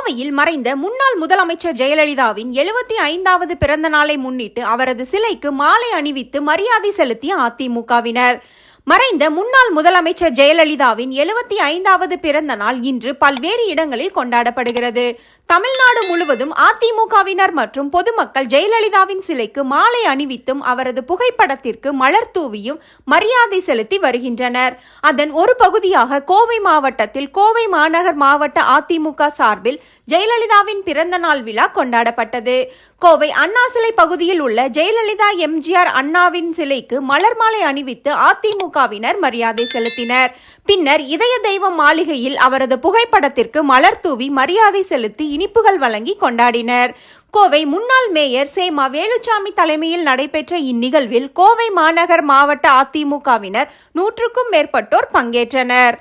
கோவையில் மறைந்த முன்னாள் முதலமைச்சர் ஜெயலலிதாவின் எழுபத்தி ஐந்தாவது பிறந்த நாளை முன்னிட்டு அவரது சிலைக்கு மாலை அணிவித்து மரியாதை செலுத்திய அதிமுகவினர். மறைந்த முன்னாள் முதலமைச்சர் ஜெயலலிதாவின் எழுபத்தி ஐந்தாவது பிறந்த நாள் இன்று பல்வேறு இடங்களில் கொண்டாடப்படுகிறது. தமிழ்நாடு முழுவதும் அதிமுகவினர் மற்றும் பொதுமக்கள் ஜெயலலிதாவின் சிலைக்கு மாலை அணிவித்தும் அவரது புகைப்படத்திற்கு மலர் தூவியும் மரியாதை செலுத்தி வருகின்றனர். அதன் ஒரு பகுதியாக கோவை மாவட்டத்தில் கோவை மாநகர் மாவட்ட அதிமுக சார்பில் ஜெயலலிதாவின் பிறந்த நாள் விழா கொண்டாடப்பட்டது. கோவை அண்ணா சிலை பகுதியில் உள்ள ஜெயலலிதா எம்ஜிஆர் அண்ணாவின் சிலைக்கு மலர் மாலை அணிவித்து அதிமுக திமுகவினர் மரியாதை செலுத்தினர் பின்னர் இதய தெய்வம் மாளிகையில் அவரது புகைப்படத்திற்கு மலர் தூவி மரியாதை செலுத்தி இனிப்புகள் வழங்கி கொண்டாடினர் கோவை முன்னாள் மேயர் சேமா வேலுச்சாமி தலைமையில் நடைபெற்ற இந்நிகழ்வில் கோவை மாநகர் மாவட்ட அதிமுகவினர் நூற்றுக்கும் மேற்பட்டோர் பங்கேற்றனர்